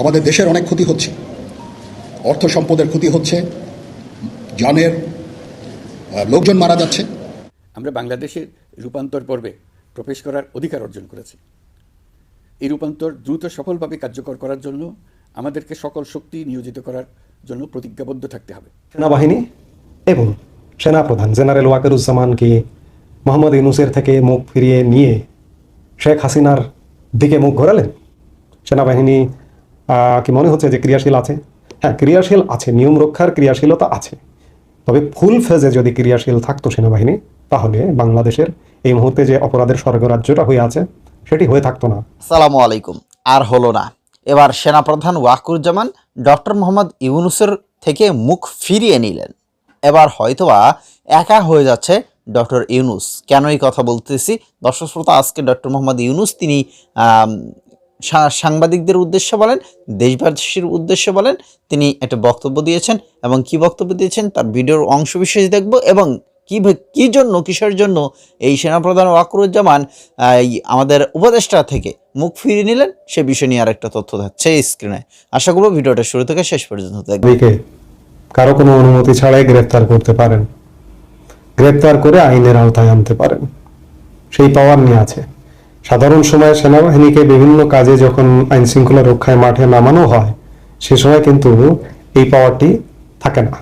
আমাদের দেশের অনেক ক্ষতি হচ্ছে। অর্থ সম্পদের ক্ষতি হচ্ছে জানের লোকজন মারা যাচ্ছে। আমরা বাংলাদেশের রূপান্তর পর্বে প্রবেশ করার অধিকার অর্জন করেছি। এই রূপান্তর দ্রুত সফলভাবে কার্যকর করার জন্য আমাদেরকে সকল শক্তি নিয়োজিত করার জন্য প্রতিজ্ঞাবদ্ধ থাকতে হবে। সেনাবাহিনী এবং সেনাপ্রধান জেনারেল ওয়াকারুজ্জামানকে মোহাম্মদ ইউনুসের থেকে মুখ ফিরিয়ে নিয়ে শেখ হাসিনার দিকে মুখ ঘোরালেন। সেনাবাহিনী কি মনে হচ্ছে যে ক্রিয়াশীল আছে? হ্যাঁ ক্রিয়াশীল আছে, নিয়ম রক্ষার ক্রিয়াশীলতা আছে। তবে ফুল ফেজে যদি ক্রিয়াশীল থাকতো সেনাবাহিনী, তাহলে বাংলাদেশের এই মুহূর্তে যে অপরাধের স্বর্গরাজ্যটা হয়ে আছে, সেটি হয়ে থাকতো না। সালাম আলাইকুম। আর হলো না। এবার সেনাপ্রধান ওয়াকুরুজ্জামান ডক্টর মোহাম্মদ ইউনুসের থেকে মুখ ফিরিয়ে নিলেন। এবার হয়তোবা একা হয়ে যাচ্ছে ডক্টর ইউনুস। কেন এই কথা বলতেছি? দর্শক শ্রোতা, আজকে ডক্টর মোহাম্মদ ইউনুস, তিনি সাংবাদিকদের উদ্দেশ্যে বলেন, দেশবাসীর উদ্দেশ্যে বলেন, তিনি একটা বক্তব্য দিয়েছেন এবং কি বক্তব্য দিয়েছেন তার ভিডিওর অংশ বিশেষ দেখব এবং কি কি জন্য, কিসের জন্য এই সেনাপ্রধান ওয়াকুরুজ্জামান আমাদের উপদেষ্টা থেকে মুখ ফিরিয়ে নিলেন, সে বিষয় নিয়ে আরেকটা তথ্য থাকছে স্ক্রিনে আশা করব ভিডিওটা শুরু থেকে শেষ পর্যন্ত দেখবেন। কারও কোনো অনুমতি ছাড়াই গ্রেফতার করতে পারেন। গ্রেফতার করে আইনের আওতায় আনতে পারেন। সেই পাওয়ার নিয়ে আছে। সাধারণ সময়ে সেনাবাহিনীকে বিভিন্ন কাজে যখন আইন শৃঙ্খলা রক্ষায় মাঠে নামানো হয়, সে সময় কিন্তু এই পাওয়ারটি থাকে না।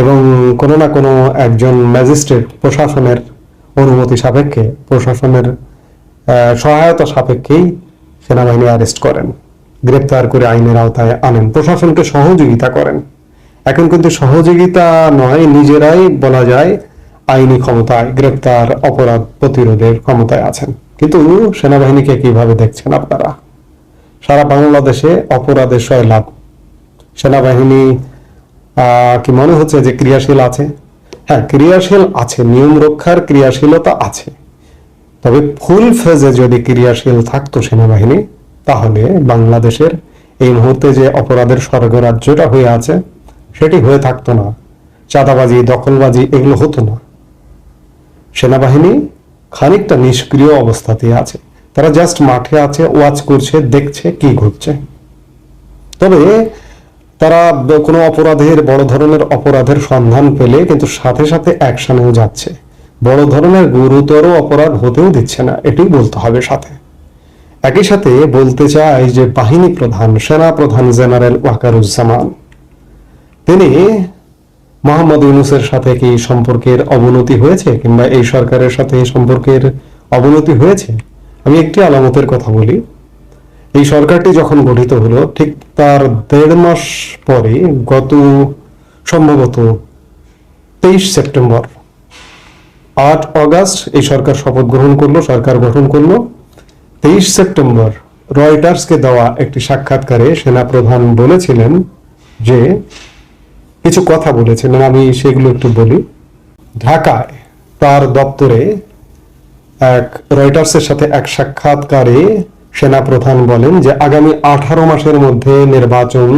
এবং কোনো না কোনো একজন ম্যাজিস্ট্রেট প্রশাসনের অনুমতি সাপেক্ষে, প্রশাসনের সহায়তা সাপেক্ষেই সেনাবাহিনী অ্যারেস্ট করেন, গ্রেপ্তার করে আইনের আওতায় আনেন, প্রশাসনকে সহযোগিতা করেন। এখন কিন্তু সহযোগিতা নয়, নিজেরাই বলা যায় আইনি ক্ষমতায় গ্রেপ্তার অপরাধ প্রতিরোধের ক্ষমতায় আছেন। কিন্তু সেনাবাহিনীকে কীভাবে দেখছেন আপনারা? সারা বাংলাদেশে অপরাধের লাভ। সেনাবাহিনী কি মনে হচ্ছে যে ক্রিয়াশীল আছে? হ্যাঁ ক্রিয়াশীল আছে, নিয়ম রক্ষার ক্রিয়াশীলতা আছে। তবে ফুল ফেজে যদি ক্রিয়াশীল থাকতো সেনাবাহিনী, তাহলে বাংলাদেশের এই মুহূর্তে যে অপরাধের স্বর্গরাজ্যটা হয়ে আছে, সেটি হয়ে থাকতো না। চাঁদাবাজি, দখলবাজি, এগুলো হতো না। সেনাবাহিনী খানিকটা নিষ্ক্রিয় অবস্থাতে আছে। তারা জাস্ট মাঠে আছে ওয়াচ করছে, দেখছে কি ঘটছে। তবে তারা কোনো অপরাধের, বড় ধরনের অপরাধের সন্ধান পেলে কিন্তু সাথে সাথে অ্যাকশনেও যাচ্ছে। বড় ধরনের গুরুতর অপরাধ হতেও দিচ্ছে না এটি বলতে হবে সাথে। একই সাথে বলতে চাই যে বাহিনী প্রধান, সেনা প্রধান জেনারেল ওয়াকারুজ্জামান, তিনি মোহাম্মদ ইউনুসের সাথে কি সম্পর্কের অবনতি হয়েছে কিংবা এই সরকারের সাথে সম্পর্কের অবনতি হয়েছে? আমি একটি আলামতের কথা বলি। এই সরকারটি যখন গঠিত হলো, ঠিক তার দেড় মাস পরে, গত সম্ভবত তেইশ সেপ্টেম্বর, আট অগাস্ট এই সরকার শপথ গ্রহণ করল, সরকার গঠন করল। তেইশ সেপ্টেম্বর রয়টার্সকে দেওয়া একটি সাক্ষাৎকারে সেনাপ্রধান বলেছিলেন যে কিছু কথা বলেছিলেন আমি সেগুলো একটু বলি। ঢাকায় তার দপ্তরে এক রয়টার্সের সাথে এক সাক্ষাৎকারে সেনাপ্রধান বলেন যে আগামী আঠারো মাসের মধ্যে নির্বাচন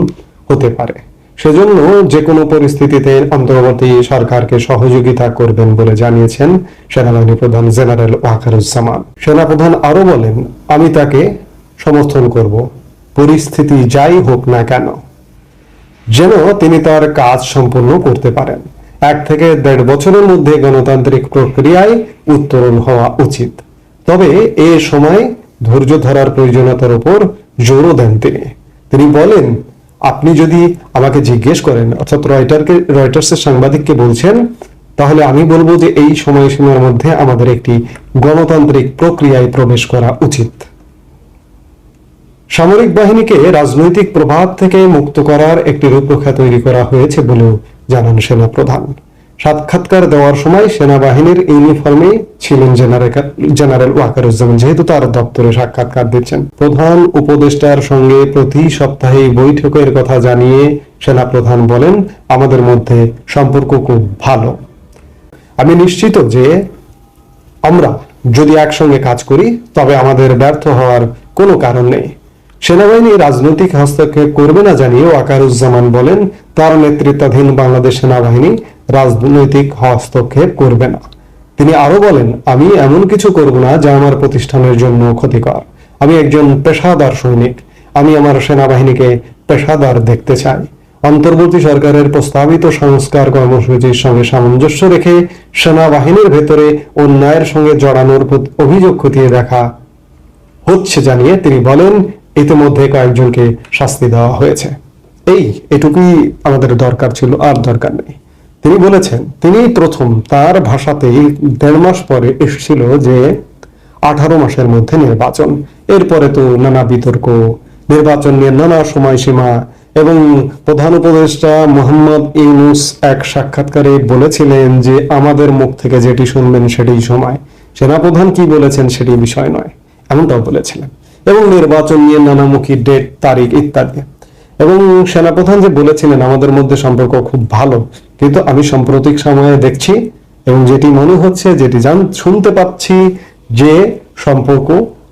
হতে পারে। সেজন্য যে কোনো পরিস্থিতিতে অন্তর্বর্তী সরকারকে সহযোগিতা করবেন বলে জানিয়েছেন সেনাবাহিনী প্রধান জেনারেল ওয়াকারুজ্জামান। সেনাপ্রধান আরও বলেন, আমি তাকে সমর্থন করব। পরিস্থিতি যাই হোক না কেন। যেন তিনি তার কাজ সম্পন্ন করতে পারেন। এক থেকে দেড় বছরের মধ্যে গণতান্ত্রিক প্রক্রিয়ায় উত্তরণ হওয়া উচিত। তবে এ সময় ধৈর্য ধরার প্রয়োজনীয়তার উপর জোরও দেন তিনি। তিনি বলেন, আপনি যদি আমাকে জিজ্ঞেস করেন, অর্থাৎ রয়টারকে, রয়টার্সের সাংবাদিককে বলছেন, তাহলে আমি বলব যে এই সময়সীমার মধ্যে আমাদের একটি গণতান্ত্রিক প্রক্রিয়ায় প্রবেশ করা উচিত। সামরিক বাহিনীকে রাজনৈতিক প্রভাব থেকে মুক্ত করার একটি রূপরেখা তৈরি করা হয়েছে বলেও জানান সেনা প্রধান সাক্ষাৎকার দেওয়ার সময় সেনাবাহিনীর ইউনিফর্মে ছিলেন জেনারেল ওয়াকারুজ্জামান, যেহেতু তার দপ্তরে সাক্ষাৎকার দিচ্ছেন। প্রধান উপদেষ্টার সঙ্গে প্রতি সপ্তাহে বৈঠকের কথা জানিয়ে সেনা প্রধান বলেন, আমাদের মধ্যে সম্পর্ক খুব ভালো। আমি নিশ্চিত যে আমরা যদি একসঙ্গে কাজ করি, তবে আমাদের ব্যর্থ হওয়ার কোনো কারণ নেই। সেনাবাহিনী রাজনৈতিক হস্তক্ষেপ করবে না জানিয়ে ওয়াকারুজ্জামান বলেন, তার নেতৃত্বাধীন বাংলাদেশ সেনাবাহিনী রাজনৈতিক হস্তক্ষেপ করবে না। তিনি আরও বলেন, আমি এমন কিছু করব না যা আমার প্রতিষ্ঠানের জন্য ক্ষতিকর। আমি একজন পেশাদার সৈনিক। আমি আমার সেনাবাহিনীকে পেশাদার দেখতে চাই। অন্তর্বর্তী সরকারের প্রস্তাবিত সংস্কার কর্মসূচির সঙ্গে সামঞ্জস্য রেখে সেনাবাহিনীর ভেতরে অন্যায়ের সঙ্গে জড়ানোর অভিযোগ খতিয়ে দেখা হচ্ছে জানিয়ে তিনি বলেন ইতিমধ্যে কয়েকজনকে শাস্তি দেওয়া হয়েছে। এই এটুকুই আমাদের দরকার ছিল, আর দরকার নেই। তিনি বলেছেন, তিনি প্রথম তার ভাষাতেই দেড় মাস পরে এসেছিল যে আঠারো মাসের মধ্যে নির্বাচন। এরপরে তো নানা বিতর্ক, নির্বাচন নিয়ে নানা সময়সীমা এবং প্রধান উপদেষ্টা মোহাম্মদ ইউনুস এক সাক্ষাৎকারে বলেছিলেন যে, আমাদের মুখ থেকে যেটি শুনবেন সেটি সময়। সেনাপ্রধান কি বলেছেন সেটি বিষয় নয়, এমনটাও বলেছিলেন। এবং নির্বাচন নিয়ে নানামুখী ডেট তারিখ ইত্যাদি। এবং সেনাপ্রধান যে বলেছিলেন, আমাদের মধ্যে সম্পর্ক খুব ভালো, কিন্তু আমি সাম্প্রতিক সময়ে দেখছি এবং যেটি মনে হচ্ছে, যেটি জান, শুনতে পাচ্ছি যে সম্পর্ক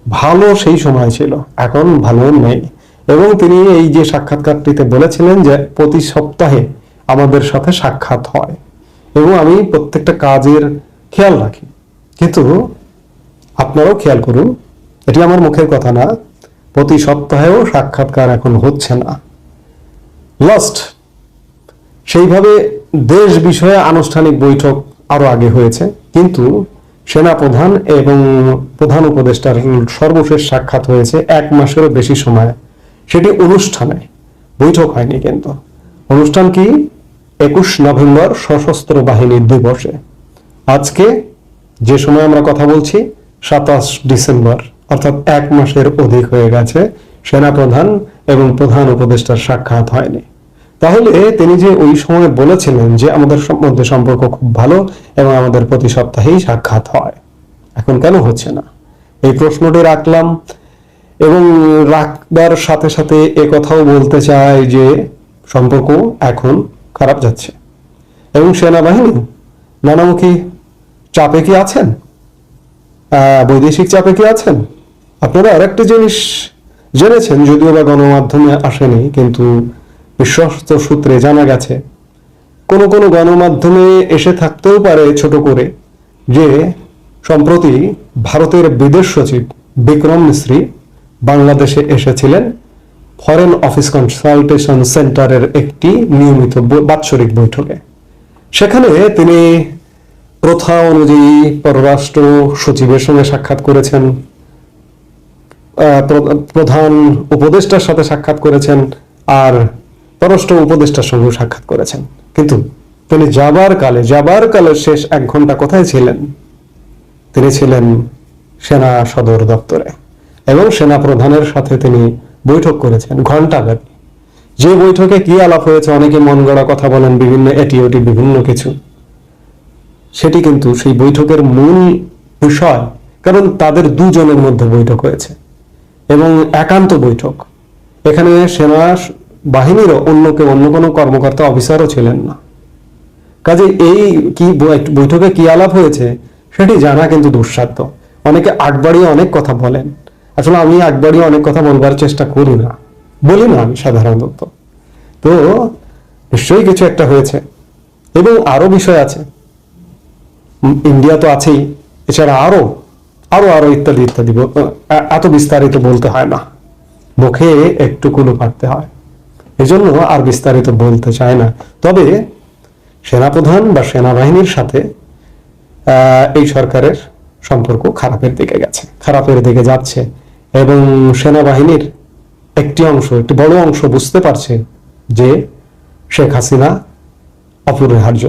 ভালো সেই সময় ছিল, এখন ভালো নেই। এবং তিনি এই যে সাক্ষাৎকারটিতে বলেছিলেন যে প্রতি সপ্তাহে আমাদের সাথে সাক্ষাৎ হয়। এবং আমি প্রত্যেকটা কাজের খেয়াল রাখি। কিন্তু আপনারাও খেয়াল করুন এটি আমার মুখের কথা না। প্রতি সপ্তাহেও সাক্ষাৎকার এখন হচ্ছে না। লাস্ট সেইভাবে দেশ বিষয়ে আনুষ্ঠানিক বৈঠক আরও আগে হয়েছে, কিন্তু সেনা প্রধান এবং প্রধান উপদেষ্টার সর্বশেষ সাক্ষাৎ হয়েছে এক মাসেরও বেশি সময়। সেটি অনুষ্ঠানে বৈঠক হয়নি কিন্তু। অনুষ্ঠান কি? একুশ নভেম্বর সশস্ত্র বাহিনী দিবসে। আজকে যে সময় আমরা কথা বলছি, সাতাশ ডিসেম্বর। অর্থাৎ এক মাসের অধিক হয়ে গেছে, সেনাপ্রধান এবং প্রধান উপদেষ্টার সাক্ষাৎ হয়নি। তাহলে তিনি যে ওই সময় বলেছিলেন যে আমাদের মধ্যে সম্পর্ক খুব ভালো এবং আমাদের প্রতি সপ্তাহেই সাক্ষাৎ হয়, এখন কেন হচ্ছে না? এই প্রশ্নটি রাখলাম এবং রাখবার সাথে সাথে এ কথাও বলতে চাই যে সম্পর্ক এখন খারাপ যাচ্ছে। এবং সেনাবাহিনী নানামুখী চাপে কি আছেন? বৈদেশিক চাপে কি আছেন? আপনারা আরেকটা জিনিস জেনেছেন, যদিও বা গণমাধ্যমে আসেনি, কিন্তু বিশ্বস্ত সূত্রে জানা গেছে, কোন কোন গণমাধ্যমে এসে থাকতেও পারে ছোট করে যে, সম্প্রতি ভারতের বিদেশ সচিব বিক্রম মিশ্রী বাংলাদেশে এসেছিলেন ফরেন অফিস কনসালটেশন সেন্টারের একটি নিয়মিত বাৎসরিক বৈঠকে। সেখানে তিনি প্রথা অনুযায়ী পররাষ্ট্র সচিবের সঙ্গে সাক্ষাৎ করেছেন। প্রধান উপদেষ্টার সাথে সাক্ষাৎ করেছেন আর পররাষ্ট্র উপদেষ্টার সঙ্গে সাক্ষাৎ করেছেন। কিন্তু তিনি যাবার কালে যাবার কালে শেষ এক ঘণ্টা কোথায় ছিলেন? তিনি ছিলেন সেনা সদর দপ্তরে এবং সেনা প্রধানের সাথে তিনি বৈঠক করেছেন ঘণ্টা ব্যাপী যে বৈঠকে কি আলাপ হয়েছে, অনেকে মন গড়া কথা বলেন, বিভিন্ন এটি ওটি বিভিন্ন কিছু। সেটি কিন্তু সেই বৈঠকের মূল বিষয়, কারণ তাদের দুজনের মধ্যে বৈঠক হয়েছে। এবং একান্ত বৈঠক। এখানে সেনা বাহিনীরও অন্য কেউ, অন্য কোনো কর্মকর্তা অফিসারও ছিলেন না। কাজে এই কি বৈঠকে কি আলাপ হয়েছে, সেটি জানা কিন্তু দুঃসাধ্য। অনেকে আগবাড়িয়ে অনেক কথা বলেন। আসলে আমি আগবাড়িয়ে অনেক কথা বলবার চেষ্টা করি না। বলি না আমি সাধারণত। তো নিশ্চয়ই কিছু একটা হয়েছে। এবং আরও বিষয় আছে। ইন্ডিয়া তো আছেই, এছাড়া আরও আরও আরও ইত্যাদি ইত্যাদি এত বিস্তারিত বলতে হয় না। মুখে একটু কুলু পারতে হয়। এজন্য আর বিস্তারিত বলতে চায় না। তবে সেনাপ্রধান বা সেনাবাহিনীর সাথে এই সরকারের সম্পর্ক খারাপের দিকে গেছে, খারাপের দিকে যাচ্ছে এবং সেনাবাহিনীর একটি অংশ, একটি বড় অংশ বুঝতে পারছে যে শেখ হাসিনা অপরিহার্য।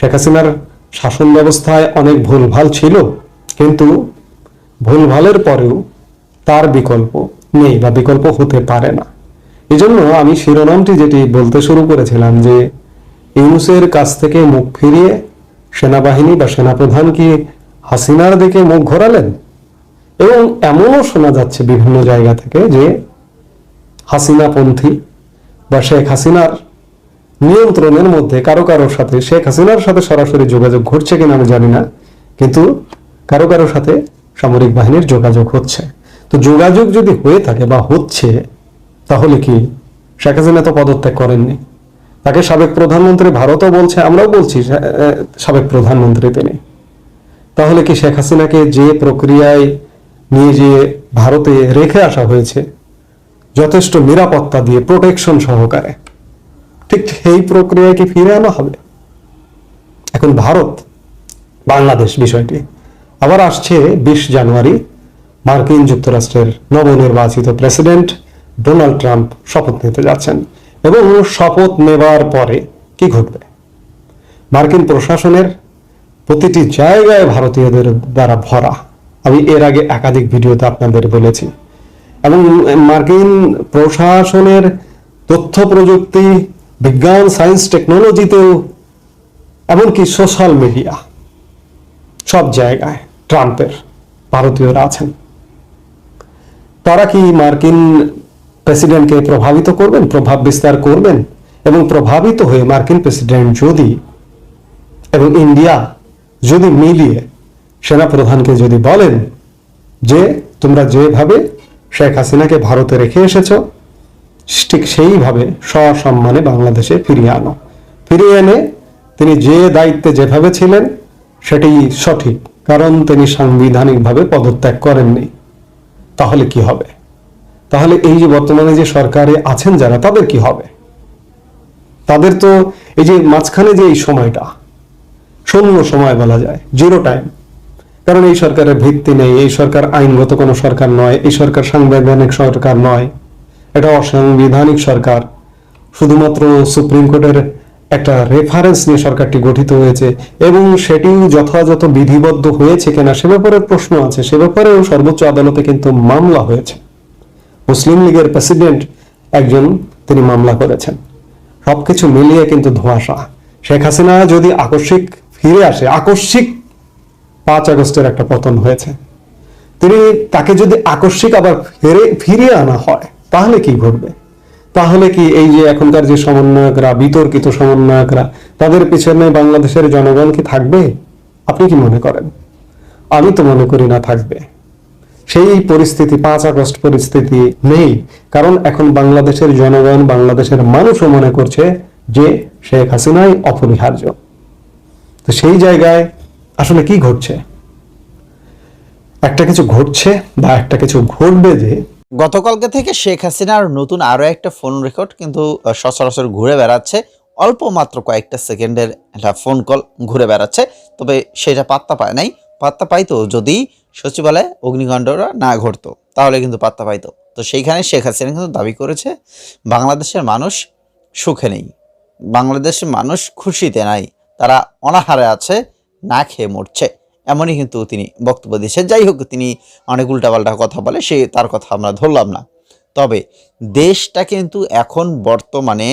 শেখ হাসিনার শাসন ব্যবস্থায় অনেক ভুলভাল ছিল, কিন্তু ভুলভালের পরেও তার বিকল্প নেই বা বিকল্প হতে পারে না। এই জন্য আমি শিরোনামটি যেটি বলতে শুরু করেছিলাম যে, ইউনুসের কাছ থেকে মুখ ফিরিয়ে সেনাবাহিনী বা সেনাপ্রধান কি হাসিনার দিকে মুখ ঘোরালেন? এবং এমনও শোনা যাচ্ছে বিভিন্ন জায়গা থেকে যে, হাসিনাপন্থী বা শেখ হাসিনার নিয়ন্ত্রণের মধ্যে কারও কারোর সাথে শেখ হাসিনার সাথে সরাসরি যোগাযোগ ঘটছে কিনা আমি জানি না, কিন্তু কারও কারোর সাথে সামরিক বাহিনীর যোগাযোগ হচ্ছে। তো যোগাযোগ যদি হয়ে থাকে বা হচ্ছে, তাহলে কি শেখ হাসিনা তো পদত্যাগ করেননি? তাকে সাবেক প্রধানমন্ত্রী ভারতও বলছে, আমরাও বলছি সাবেক প্রধানমন্ত্রী তিনি। তাহলে কি শেখ হাসিনাকে যে প্রক্রিয়ায় নিয়ে যে ভারতে রেখে আসা হয়েছে, যথেষ্ট নিরাপত্তা দিয়ে প্রোটেকশন সহকারে ঠিক সেই প্রক্রিয়ায় কি ফিরে আনা হবে? এখন ভারত, বাংলাদেশ বিষয়টি আবার আসছে বিশ জানুয়ারি, মার্কিন যুক্তরাষ্ট্রের নবনির্বাচিত প্রেসিডেন্ট ডোনাল্ড ট্রাম্প শপথ নিতে যাচ্ছেন এবং শপথ নেবার পরে কি ঘটবে? মার্কিন প্রশাসনের প্রতিটি জায়গায় ভারতীয়দের দ্বারা ভরা। আমি এর আগে একাধিক ভিডিওতে আপনাদের বলেছি। এবং মার্কিন প্রশাসনের তথ্য প্রযুক্তি বিজ্ঞান সায়েন্স টেকনোলজিতেও এমনকি সোশ্যাল মিডিয়া সব জায়গায় ট্রাম্পের ভারতীয়রা আছেন। তারা কি মার্কিন প্রেসিডেন্টকে প্রভাবিত করবেন, প্রভাব বিস্তার করবেন এবং প্রভাবিত হয়ে মার্কিন প্রেসিডেন্ট যদি এবং ইন্ডিয়া যদি মিলিয়ে সেনাপ্রধানকে যদি বলেন যে তোমরা যেভাবে শেখ হাসিনাকে ভারতে রেখে এসেছ ঠিক সেইভাবে সসম্মানে বাংলাদেশে ফিরিয়ে আনো। ফিরিয়ে এনে তিনি যে দায়িত্বে যেভাবে ছিলেন সেটি সঠিক, কারণ তিনি সাংবিধানিকভাবে পদত্যাগ করেননি। তাহলে কি হবে? তাহলে এই যে বর্তমানে যে সরকারে আছেন যারা, তাদের কি হবে? তাদের তো এই যে মাঝখানে যে এই সময়টা, শূন্য সময় বলা যায়, জিরো টাইম। কারণ এই সরকারের ভিত্তি নেই, এই সরকার আইনগত কোনো সরকার নয়, এই সরকার সাংবিধানিক সরকার নয়। এটা অসাংবিধানিক সরকার। শুধুমাত্র সুপ্রিম কোর্টের একটা রেফারেন্স নিয়ে সরকারটি গঠিত হয়েছে এবং সেটি যথাযথ বিধিবদ্ধ হয়েছে কিনা সে ব্যাপারে প্রশ্ন আছে, সে ব্যাপারেও সর্বোচ্চ আদালতে কিন্তু মামলা হয়েছে। মুসলিম লীগের প্রেসিডেন্ট একজন তিনি মামলা করেছেন। সবকিছু মিলিয়ে কিন্তু ধোঁয়াশা। শেখ হাসিনা যদি আকস্মিক ফিরে আসে, আকস্মিক পাঁচ আগস্টের একটা পতন হয়েছে। তিনি তাকে যদি আকস্মিক আবার ফিরে, ফিরিয়ে আনা হয় তাহলে কি ঘটবে? তাহলে কি এই যে এখনকার যে সমন্বয়করা, বিতর্কিত সমন্বয়করা, তাদের পিছনে বাংলাদেশের জনগণ কি থাকবে? আপনি কি মনে করেন? আমি তো মনে করি না থাকবে। সেই পরিস্থিতি, পাঁচ আগস্ট পরিস্থিতি নেই। কারণ এখন বাংলাদেশের জনগণ, বাংলাদেশের মানুষও মনে করছে যে শেখ হাসিনাই অপরিহার্য। তো সেই জায়গায় আসলে কি ঘটছে? একটা কিছু ঘটছে বা একটা কিছু ঘটবে যে গতকালকে থেকে শেখ হাসিনার নতুন আরও একটা ফোন রেকর্ড কিন্তু সচরাচর ঘুরে বেড়াচ্ছে। অল্প মাত্র কয়েকটা সেকেন্ডের একটা ফোন কল ঘুরে বেড়াচ্ছে, তবে সেটা পাত্তা পায় নাই। পাত্তা পাইতো যদি সচিবালয়ে অগ্নিকাণ্ডটা না ঘটতো, তাহলে কিন্তু পাত্তা পাইতো। তো সেইখানে শেখ হাসিনা কিন্তু দাবি করেছে, বাংলাদেশের মানুষ সুখে নেই। বাংলাদেশের মানুষ খুশিতে নাই। তারা অনাহারে আছে, না খেয়ে মরছে। এমনই কিন্তু তিনি বক্তব্য দিয়েছেন যাই হোক, তিনি অনেক উল্টাপাল্টা কথা বলে, সে তার কথা আমরা ধরলাম না। তবে দেশটা কিন্তু এখন বর্তমানে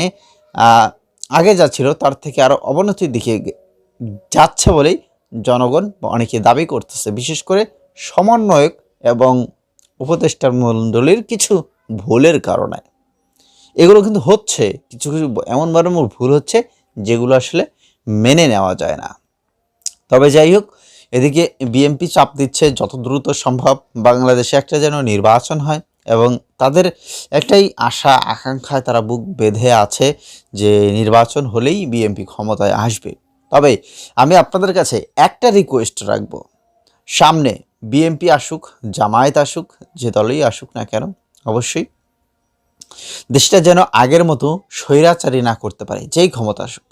আগে যা ছিল তার থেকে আরও অবনতির দিকে যাচ্ছে বলেই জনগণ অনেকে দাবি করতেছে। বিশেষ করে সমন্বয়ক এবং উপদেষ্টার মণ্ডলীর কিছু ভুলের কারণে। এগুলো কিন্তু হচ্ছে, কিছু কিছু এমন বারম্বার ভুল হচ্ছে যেগুলো আসলে মেনে নেওয়া যায় না। তবে যাই হোক এদিকে বিএমপি চাপ দিচ্ছে যত দ্রুত সম্ভব বাংলাদেশে একটা যেন নির্বাচন হয় এবং তাদের একটাই আশা, আকাঙ্ক্ষায় তারা বুক বেঁধে আছে যে নির্বাচন হলেই বিএমপি ক্ষমতায় আসবে। তবে আমি আপনাদের কাছে একটা রিকোয়েস্ট রাখব। সামনে বিএমপি আসুক, জামায়াত আসুক, যে দলেই আসুক না কেন, অবশ্যই দেশটা যেন আগের মতো স্বৈরাচারী না করতে পারে, যেই ক্ষমতা আসুক।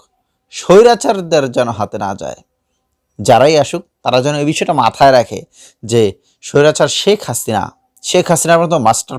স্বৈরাচারদের যেন হাতে না যায়। যারাই আসুক, তারা যেন এই বিষয়টা মাথায় রাখে যে স্বৈরাচার শেখ হাসিনা। শেখ হাসিনার মতো মাস্টার